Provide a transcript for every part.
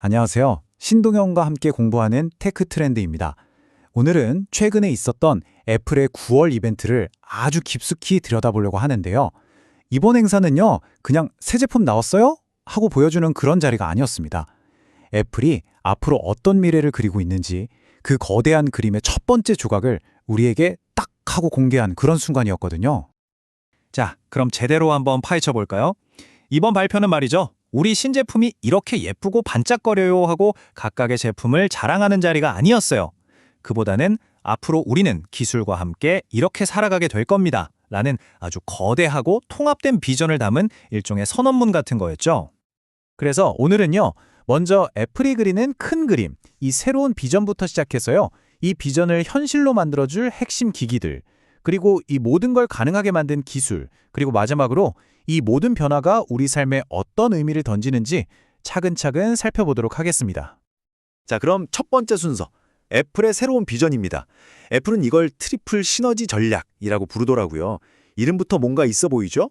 안녕하세요. 신동영과 함께 공부하는 테크 트렌드입니다. 오늘은 최근에 있었던 애플의 9월 이벤트를 아주 깊숙이 들여다보려고 하는데요. 이번 행사는요, 그냥 새 제품 나왔어요? 하고 보여주는 그런 자리가 아니었습니다. 애플이 앞으로 어떤 미래를 그리고 있는지 그 거대한 그림의 첫 번째 조각을 우리에게 딱 하고 공개한 그런 순간이었거든요. 자, 그럼 제대로 한번 파헤쳐 볼까요? 이번 발표는 말이죠. 우리 신제품이 이렇게 예쁘고 반짝거려요 하고 각각의 제품을 자랑하는 자리가 아니었어요. 그보다는 앞으로 우리는 기술과 함께 이렇게 살아가게 될 겁니다. 라는 아주 거대하고 통합된 비전을 담은 일종의 선언문 같은 거였죠. 그래서 오늘은요, 먼저 애플이 그리는 큰 그림, 이 새로운 비전부터 시작해서요, 이 비전을 현실로 만들어줄 핵심 기기들, 그리고 이 모든 걸 가능하게 만든 기술, 그리고 마지막으로 이 모든 변화가 우리 삶에 어떤 의미를 던지는지 차근차근 살펴보도록 하겠습니다. 자, 그럼 첫 번째 순서. 애플의 새로운 비전입니다. 애플은 이걸 트리플 시너지 전략이라고 부르더라고요. 이름부터 뭔가 있어 보이죠?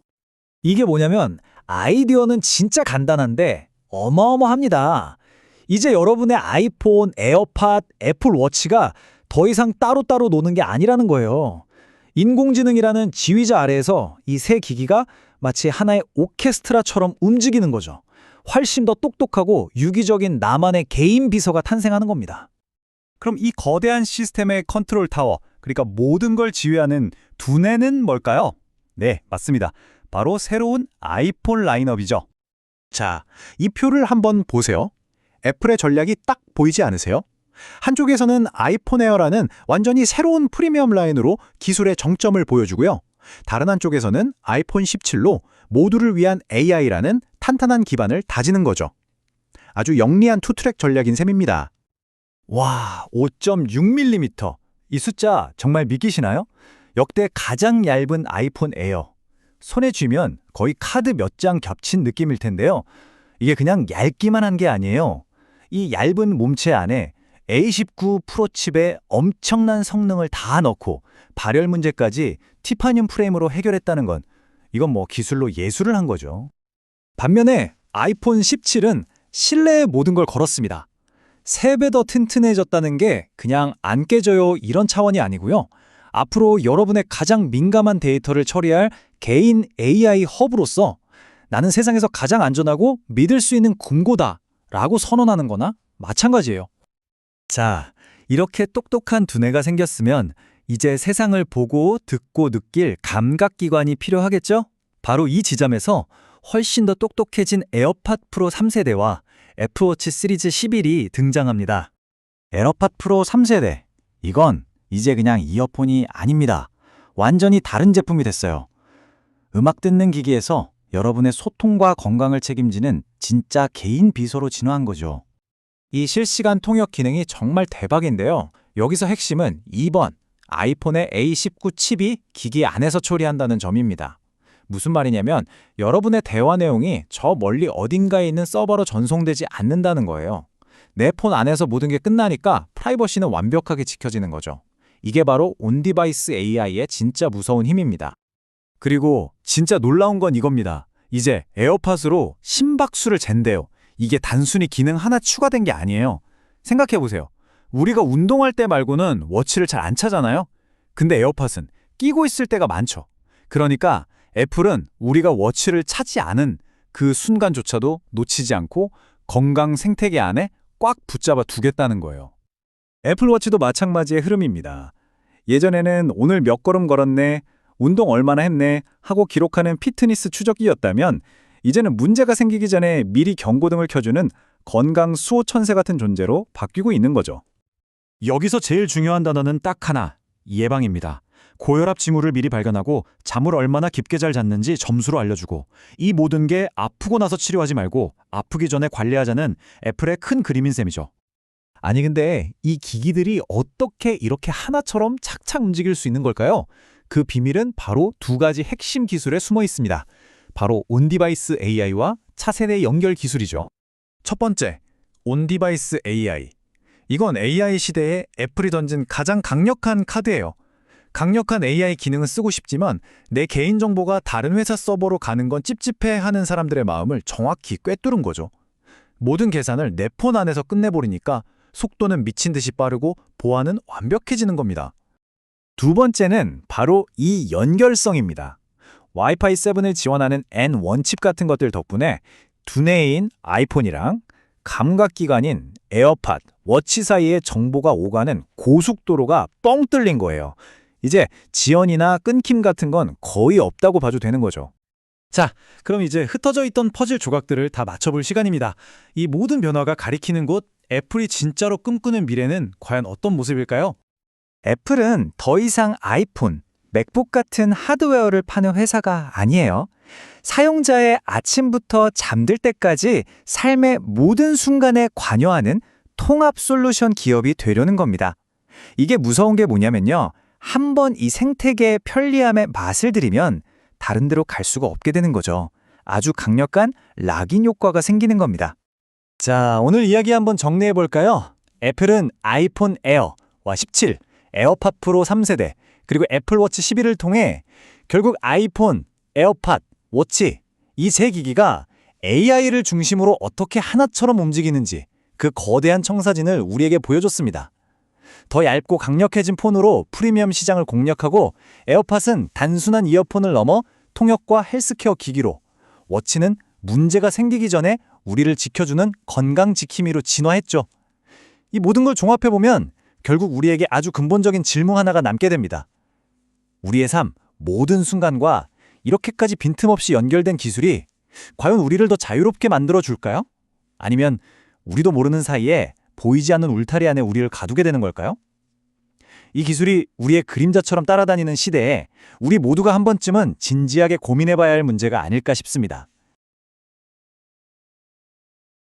이게 뭐냐면 아이디어는 진짜 간단한데 어마어마합니다. 이제 여러분의 아이폰, 에어팟, 애플워치가 더 이상 따로따로 노는 게 아니라는 거예요. 인공지능이라는 지휘자 아래에서 이 새 기기가 마치 하나의 오케스트라처럼 움직이는 거죠. 훨씬 더 똑똑하고 유기적인 나만의 개인 비서가 탄생하는 겁니다. 그럼 이 거대한 시스템의 컨트롤 타워, 그러니까 모든 걸 지휘하는 두뇌는 뭘까요? 네, 맞습니다. 바로 새로운 아이폰 라인업이죠. 자, 이 표를 한번 보세요. 애플의 전략이 딱 보이지 않으세요? 한쪽에서는 아이폰 에어라는 완전히 새로운 프리미엄 라인으로 기술의 정점을 보여주고요. 다른 한쪽에서는 아이폰 17로 모두를 위한 AI라는 탄탄한 기반을 다지는 거죠. 아주 영리한 투트랙 전략인 셈입니다. 와, 5.6mm. 이 숫자 정말 믿기시나요? 역대 가장 얇은 아이폰 에어. 손에 쥐면 거의 카드 몇 장 겹친 느낌일 텐데요. 이게 그냥 얇기만 한 게 아니에요. 이 얇은 몸체 안에 A19 프로 칩에 엄청난 성능을 다 넣고 발열 문제까지 티파늄 프레임으로 해결했다는 건 이건 뭐 기술로 예술을 한 거죠. 반면에 아이폰 17은 실내에 모든 걸 걸었습니다. 3배 더 튼튼해졌다는 게 그냥 안 깨져요 이런 차원이 아니고요. 앞으로 여러분의 가장 민감한 데이터를 처리할 개인 AI 허브로서 나는 세상에서 가장 안전하고 믿을 수 있는 금고다 라고 선언하는 거나 마찬가지예요. 자, 이렇게 똑똑한 두뇌가 생겼으면 이제 세상을 보고 듣고 느낄 감각기관이 필요하겠죠? 바로 이 지점에서 훨씬 더 똑똑해진 에어팟 프로 3세대와 애플워치 시리즈 11이 등장합니다. 에어팟 프로 3세대. 이건 이제 그냥 이어폰이 아닙니다. 완전히 다른 제품이 됐어요. 음악 듣는 기기에서 여러분의 소통과 건강을 책임지는 진짜 개인 비서로 진화한 거죠. 이 실시간 통역 기능이 정말 대박인데요. 여기서 핵심은 2번 아이폰의 A19 칩이 기기 안에서 처리한다는 점입니다. 무슨 말이냐면 여러분의 대화 내용이 저 멀리 어딘가에 있는 서버로 전송되지 않는다는 거예요. 내 폰 안에서 모든 게 끝나니까 프라이버시는 완벽하게 지켜지는 거죠. 이게 바로 온디바이스 AI의 진짜 무서운 힘입니다. 그리고 진짜 놀라운 건 이겁니다. 이제 에어팟으로 심박수를 잰대요. 이게 단순히 기능 하나 추가된 게 아니에요. 생각해보세요. 우리가 운동할 때 말고는 워치를 잘 안 차잖아요? 근데 에어팟은 끼고 있을 때가 많죠. 그러니까 애플은 우리가 워치를 차지 않은 그 순간조차도 놓치지 않고 건강 생태계 안에 꽉 붙잡아 두겠다는 거예요. 애플워치도 마찬가지의 흐름입니다. 예전에는 오늘 몇 걸음 걸었네, 운동 얼마나 했네 하고 기록하는 피트니스 추적기였다면 이제는 문제가 생기기 전에 미리 경고등을 켜주는 건강 수호 천세 같은 존재로 바뀌고 있는 거죠. 여기서 제일 중요한 단어는 딱 하나, 예방입니다. 고혈압 징후를 미리 발견하고 잠을 얼마나 깊게 잘 잤는지 점수로 알려주고 이 모든 게 아프고 나서 치료하지 말고 아프기 전에 관리하자는 애플의 큰 그림인 셈이죠. 아니 근데 이 기기들이 어떻게 이렇게 하나처럼 착착 움직일 수 있는 걸까요? 그 비밀은 바로 두 가지 핵심 기술에 숨어 있습니다. 바로 온디바이스 AI와 차세대 연결 기술이죠. 첫 번째, 온디바이스 AI. 이건 AI 시대에 애플이 던진 가장 강력한 카드예요. 강력한 AI 기능은 쓰고 싶지만 내 개인정보가 다른 회사 서버로 가는 건 찝찝해 하는 사람들의 마음을 정확히 꿰뚫은 거죠. 모든 계산을 내 폰 안에서 끝내버리니까 속도는 미친 듯이 빠르고 보안은 완벽해지는 겁니다. 두 번째는 바로 이 연결성입니다. 와이파이 7을 지원하는 N1 칩 같은 것들 덕분에 두뇌인 아이폰이랑 감각기관인 에어팟, 워치 사이에 정보가 오가는 고속도로가 뻥 뚫린 거예요. 이제 지연이나 끊김 같은 건 거의 없다고 봐도 되는 거죠. 자, 그럼 이제 흩어져 있던 퍼즐 조각들을 다 맞춰볼 시간입니다. 이 모든 변화가 가리키는 곳, 애플이 진짜로 꿈꾸는 미래는 과연 어떤 모습일까요? 애플은 더 이상 아이폰, 맥북 같은 하드웨어를 파는 회사가 아니에요. 사용자의 아침부터 잠들 때까지 삶의 모든 순간에 관여하는 통합 솔루션 기업이 되려는 겁니다. 이게 무서운 게 뭐냐면요. 한 번 이 생태계의 편리함에 맛을 들이면 다른 데로 갈 수가 없게 되는 거죠. 아주 강력한 락인 효과가 생기는 겁니다. 자, 오늘 이야기 한번 정리해 볼까요? 애플은 아이폰 에어와 17, 에어팟 프로 3세대, 그리고 애플워치 11을 통해 결국 아이폰, 에어팟, 워치 이 세 기기가 AI를 중심으로 어떻게 하나처럼 움직이는지 그 거대한 청사진을 우리에게 보여줬습니다. 더 얇고 강력해진 폰으로 프리미엄 시장을 공략하고 에어팟은 단순한 이어폰을 넘어 통역과 헬스케어 기기로 워치는 문제가 생기기 전에 우리를 지켜주는 건강 지킴이로 진화했죠. 이 모든 걸 종합해보면 결국 우리에게 아주 근본적인 질문 하나가 남게 됩니다. 우리의 삶 모든 순간과 이렇게까지 빈틈없이 연결된 기술이 과연 우리를 더 자유롭게 만들어 줄까요? 아니면 우리도 모르는 사이에 보이지 않는 울타리 안에 우리를 가두게 되는 걸까요? 이 기술이 우리의 그림자처럼 따라다니는 시대에 우리 모두가 한 번쯤은 진지하게 고민해 봐야 할 문제가 아닐까 싶습니다.